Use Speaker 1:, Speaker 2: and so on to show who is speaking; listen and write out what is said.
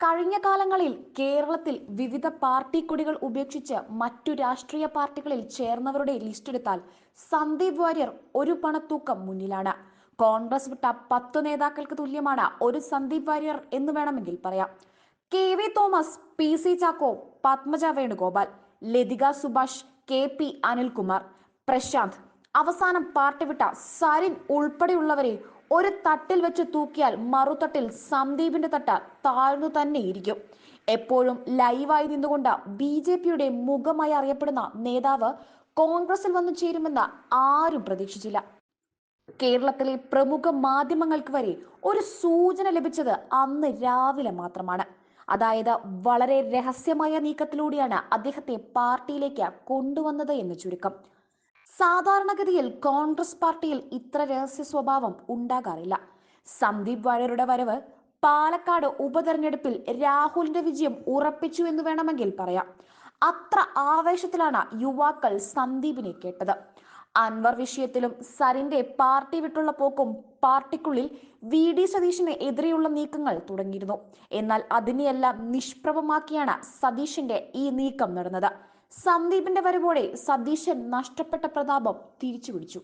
Speaker 1: കഴിഞ്ഞ കാലങ്ങളിൽ കേരളത്തിൽ വിവിധ പാർട്ടി കൊടികൾ ഉപേക്ഷിച്ച് മറ്റു രാഷ്ട്രീയ പാർട്ടികളിൽ ചേർന്നവരുടെ ലിസ്റ്റ് എടുത്താൽ സന്ദീപ് വാര്യർ ഒരു പണത്തൂക്കം മുന്നിലാണ്. കോൺഗ്രസ് വിട്ട പത്ത് നേതാക്കൾക്ക് തുല്യമാണ് ഒരു സന്ദീപ് വാര്യർ എന്ന് വേണമെങ്കിൽ പറയാം. K V Thomas P C Chacko Padmaja Venugopal Lathika Subhash K P Anilkumar Prashanth അവസാനം പാർട്ടി വിട്ട സരിൻ ഉൾപ്പെടെയുള്ളവരെ ഒരു തട്ടിൽ വെച്ച് തൂക്കിയാൽ മറുതട്ടിൽ സന്ദീപിന്റെ തട്ട താഴ്ന്നു തന്നെ ഇരിക്കും. എപ്പോഴും ലൈവായി നിന്നുകൊണ്ട് ബി ജെ പിയുടെ മുഖമായി അറിയപ്പെടുന്ന നേതാവ് കോൺഗ്രസിൽ വന്നു ചേരുമെന്ന് ആരും പ്രതീക്ഷിച്ചില്ല. കേരളത്തിലെ പ്രമുഖ മാധ്യമങ്ങൾക്ക് വരെ ഒരു സൂചന ലഭിച്ചത് അന്ന് രാവിലെ മാത്രമാണ്. അതായത് വളരെ രഹസ്യമായ നീക്കത്തിലൂടെയാണ് അദ്ദേഹത്തെ പാർട്ടിയിലേക്ക് കൊണ്ടുവന്നത് എന്ന് ചുരുക്കം. സാധാരണഗതിയിൽ കോൺഗ്രസ് പാർട്ടിയിൽ ഇത്ര രഹസ്യ സ്വഭാവം ഉണ്ടാകാറില്ല. സന്ദീപ് വാര്യരുടെ വരവ് പാലക്കാട് ഉപതെരഞ്ഞെടുപ്പിൽ രാഹുലിന്റെ വിജയം ഉറപ്പിച്ചു എന്ന് വേണമെങ്കിൽ പറയാം. അത്ര ആവേശത്തിലാണ് യുവാക്കൾ സന്ദീപിനെ കേട്ടത്. അൻവർ വിഷയത്തിലും സരിന്റെ പാർട്ടി വിട്ടുള്ള പോക്കും പാർട്ടിക്കുള്ളിൽ വി ഡി സതീഷിന് എതിരെയുള്ള നീക്കങ്ങൾ തുടങ്ങിയിരുന്നു. എന്നാൽ അതിനെയെല്ലാം നിഷ്പ്രഭമാക്കിയാണ് സതീഷിന്റെ ഈ നീക്കം നടന്നത്. സന്ദീപിന്റെ വരവോടെ സതീശൻ നഷ്ടപ്പെട്ട പ്രതാപം തിരിച്ചു പിടിച്ചു